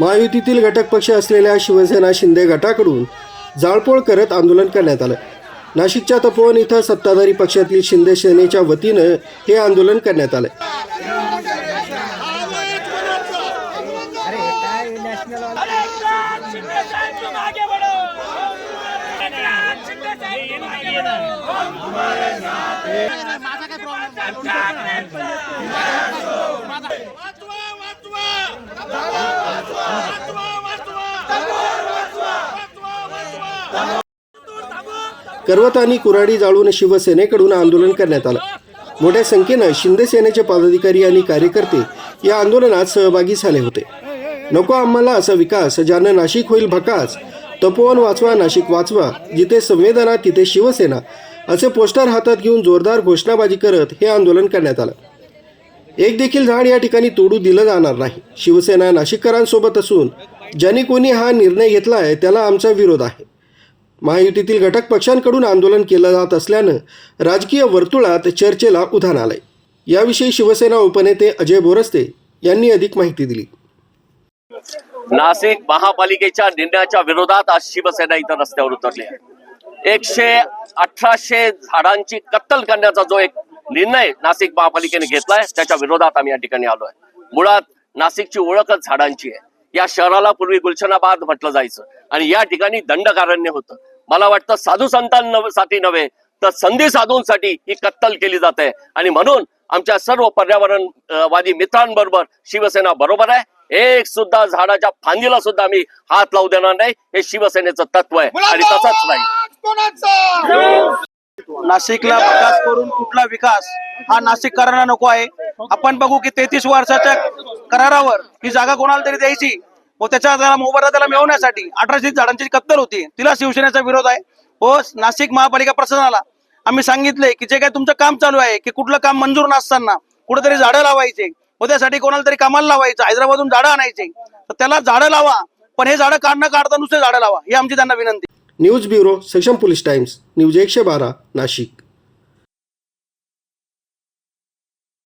महायुतीतील घटक पक्ष असलेल्या शिवसेना शिंदे गटाकडून जाळपोळ करत आंदोलन करण्यात आलं. नाशिकच्या तपोवन इथं सत्ताधारी पक्षातील शिंदे सेनेच्या वतीनं हे आंदोलन करण्यात आलं. करवत आणि कुराडी जाळून शिवसेनेकडून आंदोलन करण्यात आलं. मोठ्या संख्येनं शिंदे सेनेचे पदाधिकारी आणि कार्यकर्ते या आंदोलनात सहभागी झाले होते. नको आम्हाला असा विकास ज्यानं नाशिक होईल भकास. तपोवन वाचवा नाशिक वाचवा. जिथे संवेदना तिथे शिवसेना. असे पोस्टर हातात घेऊन जोरदार घोषणाबाजी करत हे आंदोलन करण्यात आलं. एक देखील झाड या ठिकाणी तोडू दिलं जाणार नाही. शिवसेना नाशिककरांसोबत असून ज्यांनी कोणी हा निर्णय घेतला आहे त्याला आमचा विरोध आहे. महायुतीतील घटक पक्षांकडून आंदोलन केलं जात असल्यानं राजकीय वर्तुळात चर्चेला उधाण आलंय. याविषयी शिवसेना उपनेते अजय बोरस्ते यांनी अधिक माहिती दिली. नाशिक महापालिकेच्या निर्णयाच्या विरोधात आज शिवसेना इथं रस्त्यावर उतरली आहे. एकशे अठराशे झाडांची कत्तल करण्याचा जो एक निर्णय नाशिक महापालिकेने घेतलाय त्याच्या विरोधात आम्ही या ठिकाणी आलोय. मुळात नाशिकची ओळखच झाडांची आहे. या शहराला पूर्वी गुलशनाबाद म्हटलं जायचं आणि या ठिकाणी दंडकारण्य होतं. मला वाटतं साधू संतांसाठी नव्हे तर संधी साधूंसाठी ही कत्तल केली जाते. आणि म्हणून आमच्या सर्व पर्यावरणवादी मित्रांबरोबर शिवसेना बरोबर आहे. एक सुद्धा झाडाच्या फांदीला सुद्धा आम्ही हात लावू देणार नाही. हे शिवसेनेचं तत्व आहे. आणि तसंच नाही नाशिकला विकास करून कुठला विकास हा नाशिककरांना नको आहे. आपण बघू की तेहतीस वर्षाच्या करारावर ही जागा कोणाला तरी द्यायची? व त्याच्या त्याला मोबदला त्याला मिळवण्यासाठी अठराशे झाडांची कत्तल होती तिला शिवसेनेचा विरोध आहे. व नाशिक महापालिका प्रशासनाला आम्ही सांगितले की जे काही तुमचं काम चालू आहे की कुठलं काम मंजूर नसताना कुठेतरी झाडं लावायचे व त्यासाठी कोणाला तरी कामाला लावायचं हैदराबादून झाडं आणायचे. तर त्याला झाडं लावा पण हे झाडं काढणं काढता नुसते झाडं लावा ही आमची त्यांना विनंती news bureau Saksham police times news एकशे बारा नाशिक.